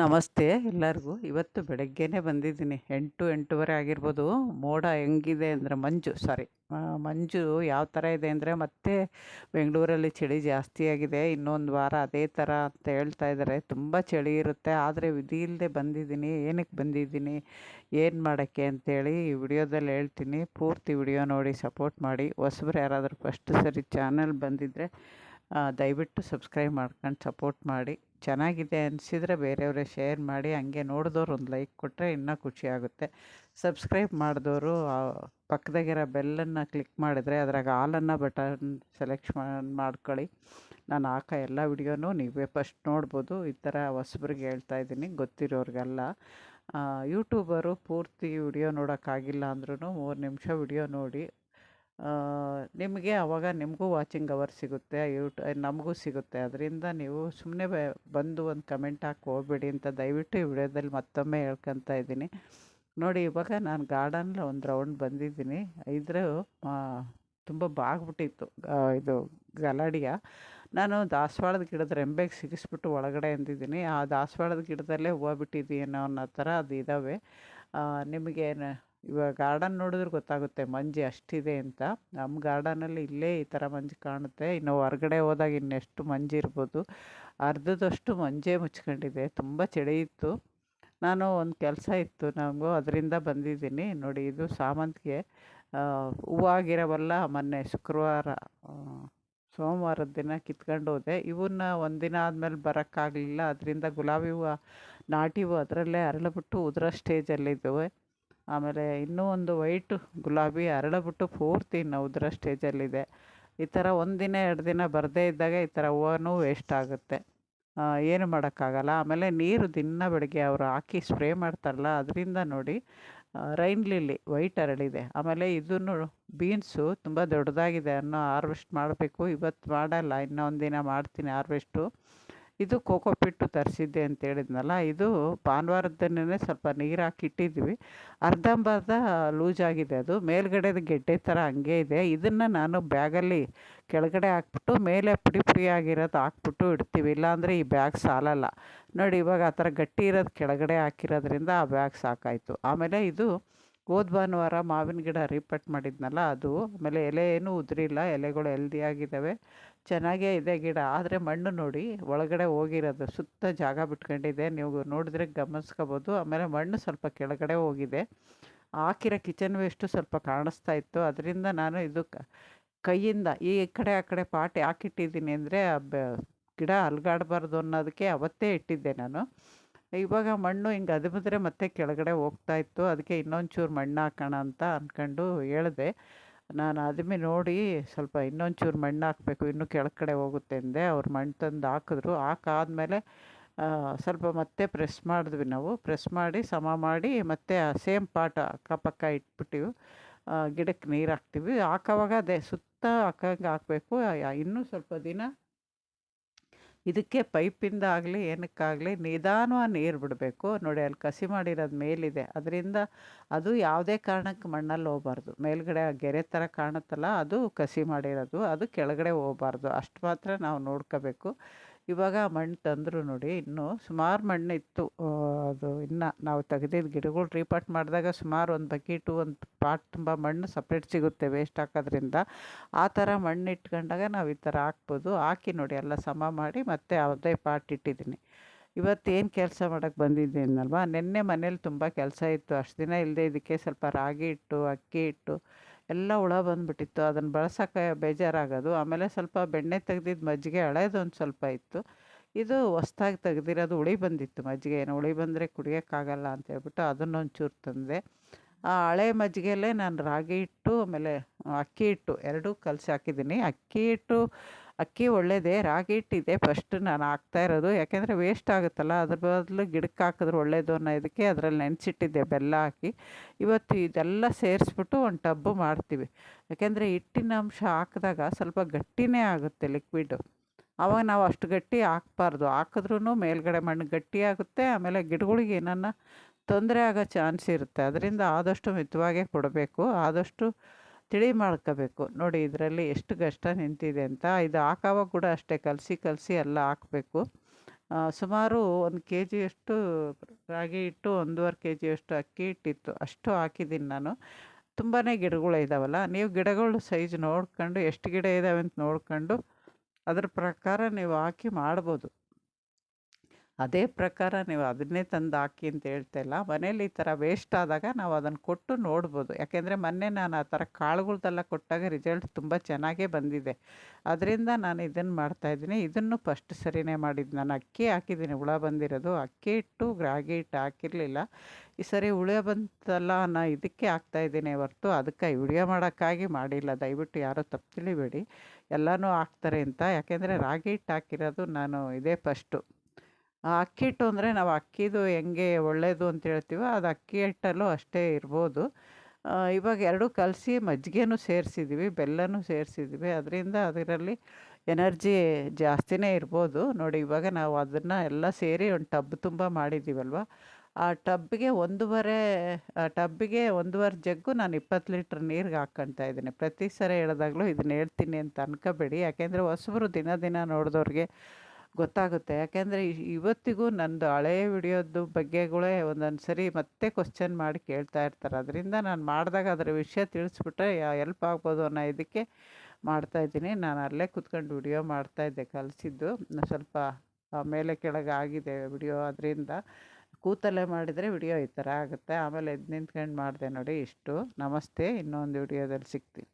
ನಮಸ್ತೆ ಎಲ್ಲರಿಗೂ. ಇವತ್ತು ಬೆಳಗ್ಗೆನೇ ಬಂದಿದ್ದೀನಿ. ಎಂಟು, ಎಂಟೂವರೆ ಆಗಿರ್ಬೋದು. ಮೋಡ ಹೆಂಗಿದೆ ಅಂದರೆ ಮಂಜು ಸಾರಿ ಮಂಜು ಯಾವ ಥರ ಇದೆ ಅಂದರೆ ಮತ್ತೆ ಬೆಂಗಳೂರಲ್ಲಿ ಚಳಿ ಜಾಸ್ತಿ ಆಗಿದೆ. ಇನ್ನೊಂದು ವಾರ ಅದೇ ಥರ ಅಂತ ಹೇಳ್ತಾ ಇದ್ದಾರೆ. ತುಂಬ ಚಳಿ ಇರುತ್ತೆ. ಆದರೆ ವಿಧಿ ಇಲ್ಲದೆ ಬಂದಿದ್ದೀನಿ. ಏನಕ್ಕೆ ಬಂದಿದ್ದೀನಿ? ಏನು ಮಾಡೋಕ್ಕೆ ಅಂತೇಳಿ ಈ ವಿಡಿಯೋದಲ್ಲಿ ಹೇಳ್ತೀನಿ. ಪೂರ್ತಿ ವಿಡಿಯೋ ನೋಡಿ ಸಪೋರ್ಟ್ ಮಾಡಿ. ಹೊಸಬ್ರು ಯಾರಾದರೂ ಫಸ್ಟ್ ಸರಿ ಚಾನಲ್ ಬಂದಿದ್ದರೆ ದಯವಿಟ್ಟು ಸಬ್ಸ್ಕ್ರೈಬ್ ಮಾಡ್ಕೊಂಡು ಸಪೋರ್ಟ್ ಮಾಡಿ. ಚೆನ್ನಾಗಿದೆ ಅನಿಸಿದರೆ ಬೇರೆಯವರೇ ಶೇರ್ ಮಾಡಿ ಹಂಗೆ ನೋಡಿದವ್ರು ಒಂದು ಲೈಕ್ ಕೊಟ್ಟರೆ ಇನ್ನೂ ಖುಷಿಯಾಗುತ್ತೆ ಸಬ್ಸ್ಕ್ರೈಬ್ ಮಾಡಿದವರು ಪಕ್ಕದಾಗಿರೋ ಬೆಲ್ಲನ್ನು ಕ್ಲಿಕ್ ಮಾಡಿದರೆ ಅದ್ರಾಗ ಆಲನ್ನು ಬಟನ್ ಸೆಲೆಕ್ಷನ್ ಮಾಡ್ಕೊಳ್ಳಿ. ನಾನು ಹಾಕೋ ಎಲ್ಲ ವಿಡಿಯೋನೂ ನೀವೇ ಫಸ್ಟ್ ನೋಡ್ಬೋದು. ಈ ಥರ ಹೊಸಬ್ರಿಗೆ ಹೇಳ್ತಾ ಇದ್ದೀನಿ, ಗೊತ್ತಿರೋರಿಗೆಲ್ಲ. ಯೂಟ್ಯೂಬರು ಪೂರ್ತಿ ವಿಡಿಯೋ ನೋಡೋಕ್ಕಾಗಿಲ್ಲ ಅಂದ್ರೂ ಮೂರು ನಿಮಿಷ ವಿಡಿಯೋ ನೋಡಿ ನಿಮಗೆ ಆವಾಗ ನಿಮಗೂ ವಾಚಿಂಗ್ ಅವರ್ ಸಿಗುತ್ತೆ ಯೂಟ್ ನಮಗೂ ಸಿಗುತ್ತೆ. ಅದರಿಂದ ನೀವು ಸುಮ್ಮನೆ ಬಂದು ಒಂದು ಕಮೆಂಟ್ ಹಾಕಿ ಹೋಗ್ಬೇಡಿ ಅಂತ ದಯವಿಟ್ಟು ಈ ವಿಡಿಯೋದಲ್ಲಿ ಮತ್ತೊಮ್ಮೆ ಹೇಳ್ಕೊತಾ ಇದ್ದೀನಿ. ನೋಡಿ, ಇವಾಗ ನಾನು ಗಾರ್ಡನ್ಲ ಒಂದು ರೌಂಡ್ ಬಂದಿದ್ದೀನಿ. ಇದ್ರ ತುಂಬ ಬಾಗ್ಬಿಟ್ಟಿತ್ತು ಇದು ಗಲಾಡಿಯ. ನಾನು ದಾಸವಾಳದ ಗಿಡದ ರೆಂಬೆಗೆ ಸಿಗಿಸ್ಬಿಟ್ಟು ಒಳಗಡೆ ಅಂದಿದ್ದೀನಿ. ಆ ದಾಸವಾಳದ ಗಿಡದಲ್ಲೇ ಹೂವು ಬಿಟ್ಟಿದ್ದೀನೋ ಅನ್ನೋ ಥರ ಅದು ಇದ್ದಾವೆ ನಿಮಗೆ ಇವಾಗ ಗಾರ್ಡನ್ ನೋಡಿದ್ರೆ ಗೊತ್ತಾಗುತ್ತೆ ಮಂಜು ಅಷ್ಟಿದೆ ಅಂತ. ನಮ್ಮ ಗಾರ್ಡನಲ್ಲಿ ಇಲ್ಲೇ ಈ ಥರ ಮಂಜು ಕಾಣುತ್ತೆ. ಇನ್ನು ಹೊರಗಡೆ ಹೋದಾಗ ಇನ್ನೆಷ್ಟು ಮಂಜು ಇರ್ಬೋದು. ಅರ್ಧದಷ್ಟು ಮಂಜೇ ಮುಚ್ಕೊಂಡಿದೆ. ತುಂಬ ಚಳಿ ಇತ್ತು. ನಾನು ಒಂದು ಕೆಲಸ ಇತ್ತು ನನಗೂ ಅದರಿಂದ ಬಂದಿದ್ದೀನಿ. ನೋಡಿ, ಇದು ಸಾಮಂತಿಗೆ ಹೂವಾಗಿರೋವಲ್ಲ, ಮೊನ್ನೆ ಶುಕ್ರವಾರ ಸೋಮವಾರದ ದಿನ ಕಿತ್ಕೊಂಡು ಹೋದೆ. ಇವನ್ನ ಒಂದಿನ ಆದಮೇಲೆ ಬರೋಕ್ಕಾಗಲಿಲ್ಲ. ಅದರಿಂದ ಗುಲಾಬಿ ಹೂವು, ನಾಟಿ ಹೂವು ಅದರಲ್ಲೇ ಅರಳಿಬಿಟ್ಟು ಉದುರೋ ಸ್ಟೇಜಲ್ಲಿದ್ದಾವೆ ಆಮೇಲೆ ಇನ್ನೂ ಒಂದು ವೈಟು ಗುಲಾಬಿ ಅರಳಿಬಿಟ್ಟು ಪೂರ್ತಿ ಇನ್ನು ಉದುರೋ ಸ್ಟೇಜಲ್ಲಿದೆ. ಈ ಥರ ದಿನ, ಎರಡು ದಿನ ಬರದೇ ಇದ್ದಾಗ ಈ ಥರ ಹೂವನೂ ವೇಸ್ಟ್ ಆಗುತ್ತೆ. ಏನು ಮಾಡೋಕ್ಕಾಗಲ್ಲ. ಆಮೇಲೆ ನೀರು ದಿನ ಬೆಳಗ್ಗೆ ಅವರು ಹಾಕಿ ಸ್ಪ್ರೇ ಮಾಡ್ತಾರಲ್ಲ, ಅದರಿಂದ ನೋಡಿ ರೈನ್ ಲಿಲ್ಲಿ ವೈಟ್ ಅರಳಿದೆ ಆಮೇಲೆ ಇದನ್ನು ಬೀನ್ಸು ತುಂಬ ದೊಡ್ಡದಾಗಿದೆ ಅನ್ನೋ ಹಾರ್ವೆಸ್ಟ್ ಮಾಡಬೇಕು. ಇವತ್ತು ಮಾಡಲ್ಲ ಇನ್ನೊಂದು ದಿನ ಮಾಡ್ತೀನಿ ಹಾರ್ವೆಸ್ಟು ಇದು ಕೋಕೋ ಪಿಟ್ಟು ತರಿಸಿದ್ದೆ ಅಂತ ಹೇಳಿದ್ನಲ್ಲ, ಇದು ಭಾನುವಾರದನ್ನೇ ಸ್ವಲ್ಪ ನೀರು ಹಾಕಿ ಇಟ್ಟಿದ್ವಿ. ಅರ್ಧಂಬರ್ಧ ಲೂಸ್ ಆಗಿದೆ ಅದು. ಮೇಲ್ಗಡೆದು ಗೆಡ್ಡೆ ಥರ ಹಂಗೆ ಇದೆ. ಇದನ್ನು ನಾನು ಬ್ಯಾಗಲ್ಲಿ ಕೆಳಗಡೆ ಹಾಕ್ಬಿಟ್ಟು, ಮೇಲೆ ಪುಡಿ ಪುಡಿ ಆಗಿರೋದು ಹಾಕ್ಬಿಟ್ಟು ಇಡ್ತೀವಿ. ಇಲ್ಲಾಂದರೆ ಈ ಬ್ಯಾಗ್ ಸಾಲಲ್ಲ. ನೋಡಿ ಇವಾಗ ಆ ಥರ ಗಟ್ಟಿ ಇರೋದು ಕೆಳಗಡೆ ಹಾಕಿರೋದ್ರಿಂದ ಆ ಬ್ಯಾಗ್ ಸಾಕಾಯಿತು. ಆಮೇಲೆ ಇದು ಹೋದ ಭಾನುವಾರ ಮಾವಿನ ಗಿಡ ರೀಪಟ್ ಮಾಡಿದ್ನಲ್ಲ ಅದು, ಆಮೇಲೆ ಎಲೆ ಏನೂ ಉದುರಿಲ್ಲ, ಎಲೆಗಳು ಹೆಲ್ದಿಯಾಗಿದ್ದಾವೆ ಚೆನ್ನಾಗೇ ಇದೆ ಗಿಡ, ಆದರೆ ಮಣ್ಣು ನೋಡಿ ಒಳಗಡೆ ಹೋಗಿರೋದು, ಸುತ್ತ ಜಾಗ ಬಿಟ್ಕೊಂಡಿದೆ, ನೀವು ನೋಡಿದ್ರೆ ಗಮನಿಸ್ಕೋಬೋದು, ಆಮೇಲೆ ಮಣ್ಣು ಸ್ವಲ್ಪ ಕೆಳಗಡೆ ಹೋಗಿದೆ, ಹಾಕಿರೋ ಕಿಚನ್ ವೇಸ್ಟು ಸ್ವಲ್ಪ ಕಾಣಿಸ್ತಾ ಇತ್ತು, ಅದರಿಂದ ನಾನು ಇದು ಕೈಯಿಂದ ಈ ಕಡೆ ಆ ಕಡೆ ಪಾಟ್ ಯಾಕಿಟ್ಟಿದ್ದೀನಿ ಅಂದರೆ ಗಿಡ ಅಲ್ಗಾಡಬಾರ್ದು ಅನ್ನೋದಕ್ಕೆ ಅವತ್ತೇ ಇಟ್ಟಿದ್ದೆ ನಾನು. ಇವಾಗ ಮಣ್ಣು ಹಿಂಗೆ ಅದುಮಿದ್ರೆ ಮತ್ತೆ ಕೆಳಗಡೆ ಹೋಗ್ತಾ ಇತ್ತು. ಅದಕ್ಕೆ ಇನ್ನೊಂದು ಚೂರು ಮಣ್ಣು ಹಾಕೋಣ ಅಂತ ಅಂದ್ಕೊಂಡು ಹೇಳಿದೆ. ನಾನು ಅದುಮಿ ನೋಡಿ ಸ್ವಲ್ಪ ಇನ್ನೊಂದು ಚೂರು ಮಣ್ಣು ಹಾಕಬೇಕು, ಇನ್ನೂ ಕೆಳಗಡೆ ಹೋಗುತ್ತೆ ಅಂದೆ. ಅವ್ರು ಮಣ್ಣು ತಂದು ಹಾಕಿದ್ರು. ಹಾಕಾದ್ಮೇಲೆ ಸ್ವಲ್ಪ ಮತ್ತೆ ಪ್ರೆಸ್ ಮಾಡಿದ್ವಿ ನಾವು. ಪ್ರೆಸ್ ಮಾಡಿ, ಸಮ ಮಾಡಿ, ಮತ್ತೆ ಆ ಸೇಮ್ ಪಾಟ ಅಕ್ಕಪಕ್ಕ ಇಟ್ಬಿಟ್ಟಿವಿ. ಗಿಡಕ್ಕೆ ನೀರು ಹಾಕ್ತೀವಿ. ಹಾಕೋವಾಗ ಅದೇ ಸುತ್ತ ಹಾಕಂಗೆ ಹಾಕಬೇಕು. ಇನ್ನೂ ಸ್ವಲ್ಪ ದಿನ ಇದಕ್ಕೆ ಪೈಪಿಂದ ಆಗಲಿ, ಏನಕ್ಕಾಗಲಿ ನಿಧಾನವಾಗಿ ನೀರು ಬಿಡಬೇಕು. ನೋಡಿ ಅಲ್ಲಿ ಕಸಿ ಮಾಡಿರೋದು ಮೇಲಿದೆ. ಅದರಿಂದ ಅದು ಯಾವುದೇ ಕಾರಣಕ್ಕೆ ಮಣ್ಣಲ್ಲಿ ಹೋಗಬಾರ್ದು. ಮೇಲ್ಗಡೆ ಆ ಗೆರೆ ಥರ ಕಾಣುತ್ತಲ್ಲ, ಅದು ಕಸಿ ಮಾಡಿರೋದು. ಅದು ಕೆಳಗಡೆ ಹೋಗಬಾರ್ದು. ಅಷ್ಟು ಮಾತ್ರ ನಾವು ನೋಡ್ಕೋಬೇಕು. ಇವಾಗ ಮಣ್ಣು ತಂದರು ನೋಡಿ ಇನ್ನೂ ಸುಮಾರು ಮಣ್ಣು ಇತ್ತು. ಅದು ಇನ್ನು ನಾವು ತೆಗೆದಿದ್ದ ಗಿಡಗಳು ರೀಪಾಟ್ ಮಾಡಿದಾಗ ಸುಮಾರು ಒಂದು ಬಕೀಟು ಒಂದು ಪಾಟ್ ತುಂಬ ಮಣ್ಣು ಸಪ್ರೇಟ್ ಸಿಗುತ್ತೆ ವೇಸ್ಟ್ ಹಾಕೋದ್ರಿಂದ. ಆ ಥರ ಮಣ್ಣು ಇಟ್ಕೊಂಡಾಗ ನಾವು ಈ ಥರ ಹಾಕ್ಬೋದು. ಹಾಕಿ ನೋಡಿ ಎಲ್ಲ ಸಮ ಮಾಡಿ ಮತ್ತೆ ಯಾವುದೇ ಪಾಟ್ ಇಟ್ಟಿದ್ದೀನಿ. ಇವತ್ತೇನು ಕೆಲಸ ಮಾಡೋಕ್ಕೆ ಬಂದಿದ್ದೀನಲ್ವಾ? ನಿನ್ನೆ ಮನೇಲಿ ತುಂಬ ಕೆಲಸ ಇತ್ತು. ಅಷ್ಟು ದಿನ ಇಲ್ಲದೆ ಇದಕ್ಕೆ ಸ್ವಲ್ಪ ರಾಗಿ ಹಿಟ್ಟು, ಅಕ್ಕಿ ಹಿಟ್ಟು ಎಲ್ಲ ಹುಳ ಬಂದುಬಿಟ್ಟಿತ್ತು. ಅದನ್ನು ಬಳಸೋಕ್ಕೆ ಬೇಜಾರಾಗೋದು. ಆಮೇಲೆ ಸ್ವಲ್ಪ ಬೆಣ್ಣೆ ತೆಗ್ದಿದ್ದು ಮಜ್ಜಿಗೆ ಹಳೇದೊಂದು ಸ್ವಲ್ಪ ಇತ್ತು. ಇದು ಹೊಸ್ದಾಗಿ ತೆಗ್ದಿರೋದು ಹುಳಿ ಬಂದಿತ್ತು ಮಜ್ಜಿಗೆ. ಏನು ಹುಳಿ ಬಂದರೆ ಕುಡಿಯೋಕ್ಕಾಗಲ್ಲ ಅಂತ ಹೇಳ್ಬಿಟ್ಟು ಅದನ್ನೊಂಚೂರು ತಂದೆ. ಆ ಹಳೆ ಮಜ್ಜಿಗೆಯಲ್ಲೇ ನಾನು ರಾಗಿ ಹಿಟ್ಟು, ಆಮೇಲೆ ಅಕ್ಕಿ ಹಿಟ್ಟು ಎರಡೂ ಕಲಸಿ ಹಾಕಿದ್ದೀನಿ. ಅಕ್ಕಿ ಹಿಟ್ಟು ಅಕ್ಕಿ ಒಳ್ಳೆಯದೇ ರಾಗಿ ಹಿಟ್ಟಿದೆ ಫಸ್ಟ್ ನಾನು ಹಾಕ್ತಾ ಇರೋದು. ಯಾಕೆಂದರೆ ವೇಸ್ಟ್ ಆಗುತ್ತಲ್ಲ, ಅದ್ರ ಬದಲು ಗಿಡಕ್ಕೆ ಹಾಕಿದ್ರೆ ಒಳ್ಳೆಯದು ಅನ್ನೋ ಇದಕ್ಕೆ ಅದರಲ್ಲಿ ನೆನೆಸಿಟ್ಟಿದ್ದೆ ಬೆಲ್ಲ ಹಾಕಿ. ಇವತ್ತು ಇದೆಲ್ಲ ಸೇರಿಸ್ಬಿಟ್ಟು ಒಂದು ಟಬ್ಬು ಮಾಡ್ತೀವಿ. ಯಾಕೆಂದರೆ ಹಿಟ್ಟಿನ ಅಂಶ ಹಾಕಿದಾಗ ಸ್ವಲ್ಪ ಗಟ್ಟಿನೇ ಆಗುತ್ತೆ ಲಿಕ್ವಿಡು ಆವಾಗ ನಾವು ಅಷ್ಟು ಗಟ್ಟಿ ಹಾಕ್ಬಾರ್ದು. ಹಾಕಿದ್ರೂ ಮೇಲ್ಗಡೆ ಮಣ್ಣು ಗಟ್ಟಿ ಆಗುತ್ತೆ, ಆಮೇಲೆ ಗಿಡಗಳಿಗೆ ಏನನ್ನ ತೊಂದರೆ ಆಗೋ ಚಾನ್ಸ್ ಇರುತ್ತೆ. ಅದರಿಂದ ಆದಷ್ಟು ಮಿತವಾಗೇ ಕೊಡಬೇಕು. ಆದಷ್ಟು ತಿಳಿ ಮಾಡ್ಕೋಬೇಕು. ನೋಡಿ ಇದರಲ್ಲಿ ಎಷ್ಟು ಕಷ್ಟ ನಿಂತಿದೆ ಅಂತ. ಇದು ಹಾಕೋವಾಗ ಕೂಡ ಅಷ್ಟೇ. ಕಲಸಿ ಕಲಸಿ ಎಲ್ಲ ಹಾಕಬೇಕು. ಸುಮಾರು ಒಂದು ಕೆ ಜಿಯಷ್ಟು ರಾಗಿ ಹಿಟ್ಟು, ಒಂದೂವರೆ ಕೆ ಜಿಯಷ್ಟು ಅಕ್ಕಿ ಹಿಟ್ಟಿತ್ತು. ಅಷ್ಟು ಹಾಕಿದ್ದೀನಿ ನಾನು. ತುಂಬಾ ಗಿಡಗಳು ಇದ್ದಾವಲ್ಲ ನೀವು ಗಿಡಗಳು ಸೈಜ್ ನೋಡ್ಕೊಂಡು, ಎಷ್ಟು ಗಿಡ ಇದ್ದಾವೆ ಅಂತ ನೋಡ್ಕೊಂಡು, ಅದ್ರ ಪ್ರಕಾರ ನೀವು ಹಾಕಿ ಮಾಡ್ಬೋದು. ಅದೇ ಪ್ರಕಾರ ನೀವು ಅದನ್ನೇ ತಂದು ಹಾಕಿ ಅಂತ ಹೇಳ್ತಾಯಿಲ್ಲ ಮನೇಲಿ ಈ ಥರ ವೇಸ್ಟ್ ಆದಾಗ ನಾವು ಅದನ್ನು ಕೊಟ್ಟು ನೋಡ್ಬೋದು. ಯಾಕೆಂದರೆ ಮೊನ್ನೆ ನಾನು ಆ ಥರ ಕಾಳುಗಳ್ದೆಲ್ಲ ಕೊಟ್ಟಾಗ ರಿಸಲ್ಟ್ ತುಂಬ ಚೆನ್ನಾಗೇ ಬಂದಿದೆ. ಅದರಿಂದ ನಾನು ಇದನ್ನು ಮಾಡ್ತಾಯಿದ್ದೀನಿ ಇದನ್ನು ಫಸ್ಟ್ ಸರಿನೇ ಮಾಡಿದ್ದು ನಾನು ಅಕ್ಕಿ ಹಾಕಿದ್ದೀನಿ. ಹುಳ ಬಂದಿರೋದು. ಅಕ್ಕಿ ಹಿಟ್ಟು, ರಾಗಿ ಹಿಟ್ಟು ಹಾಕಿರಲಿಲ್ಲ. ಈ ಸರಿ ಹುಳ ಬಂತಲ್ಲ ನಾ ಇದಕ್ಕೆ ಹಾಕ್ತಾಯಿದ್ದೀನಿ ಹೊರತು. ಅದಕ್ಕೆ ವಿಡಿಯೋ ಮಾಡೋಕ್ಕಾಗಿ ಮಾಡಿಲ್ಲ. ದಯವಿಟ್ಟು ಯಾರೂ ತಪ್ಪು ತಿಳಿಬೇಡಿ. ಎಲ್ಲನೂ ಹಾಕ್ತಾರೆ ಅಂತ. ಯಾಕೆಂದರೆ ರಾಗಿ ಹಿಟ್ಟು ಹಾಕಿರೋದು ನಾನು ಇದೇ ಫಸ್ಟು ಆ ಅಕ್ಕಿ ಹಿಟ್ಟು ಅಂದರೆ ನಾವು ಅಕ್ಕಿದು ಹೆಂಗೆ ಒಳ್ಳೆಯದು ಅಂತ ಹೇಳ್ತೀವೋ ಅದು ಅಕ್ಕಿ ಹಿಟ್ಟಲ್ಲೂ ಅಷ್ಟೇ ಇರ್ಬೋದು. ಇವಾಗ ಎರಡೂ ಕಲಸಿ ಮಜ್ಜಿಗೆನೂ ಸೇರಿಸಿದ್ವಿ, ಬೆಲ್ಲನೂ ಸೇರಿಸಿದ್ವಿ. ಅದರಿಂದ ಅದರಲ್ಲಿ ಎನರ್ಜಿ ಜಾಸ್ತಿನೇ ಇರ್ಬೋದು. ನೋಡಿ, ಇವಾಗ ನಾವು ಅದನ್ನು ಎಲ್ಲ ಸೇರಿ ಒಂದು ಟಬ್ ತುಂಬ ಮಾಡಿದ್ದೀವಲ್ವ ಆ ಟಬ್ಬಿಗೆ ಒಂದೂವರೆ, ಆ ಟಬ್ಬಿಗೆ ಒಂದೂವರೆ ಜಗ್ಗು ನಾನು ಇಪ್ಪತ್ತು ಲೀಟ್ರ್ ನೀರಿಗೆ ಹಾಕ್ಕೊಳ್ತಾ ಇದ್ದೀನಿ. ಪ್ರತಿ ಸರಿ ಹೇಳಿದಾಗಲೂ ಇದನ್ನ ಹೇಳ್ತೀನಿ ಅಂತ ಅನ್ಕೋಬೇಡಿ. ಯಾಕೆಂದರೆ ಹೊಸಬರು ದಿನ ದಿನ ನೋಡಿದವ್ರಿಗೆ ಗೊತ್ತಾಗುತ್ತೆ. ಯಾಕೆಂದರೆ ಇವತ್ತಿಗೂ ನಂದು ಹಳೆಯ ವಿಡಿಯೋದು ಬಗ್ಗೆಗಳೇ ಒಂದೊಂದು ಸರಿ ಮತ್ತೆ ಕ್ವಶನ್ ಮಾಡಿ ಕೇಳ್ತಾ ಇರ್ತಾರೆ. ಅದರಿಂದ ನಾನು ಮಾಡಿದಾಗ ಅದರ ವಿಷಯ ತಿಳಿಸ್ಬಿಟ್ರೆ ಎಲ್ಪ್ ಆಗ್ಬೋದು ಅನ್ನೋ ಇದಕ್ಕೆ ಮಾಡ್ತಾಯಿದ್ದೀನಿ ನಾನು ಅಲ್ಲೇ ಕೂತ್ಕೊಂಡು ವಿಡಿಯೋ ಮಾಡ್ತಾಯಿದ್ದೆ ಕಲಿಸಿದ್ದು. ಸ್ವಲ್ಪ ಮೇಲೆ ಕೆಳಗೆ ಆಗಿದೆ ವಿಡಿಯೋ. ಅದರಿಂದ ಕೂತಲ್ಲೇ ಮಾಡಿದರೆ ವಿಡಿಯೋ ಈ ಥರ ಆಗುತ್ತೆ. ಆಮೇಲೆ ಎದ್ದು ನಿಂತ್ಕೊಂಡು ಮಾಡಿದೆ ನೋಡಿ ಇಷ್ಟು. ನಮಸ್ತೆ. ಇನ್ನೊಂದು ವಿಡಿಯೋದಲ್ಲಿ ಸಿಗ್ತೀನಿ.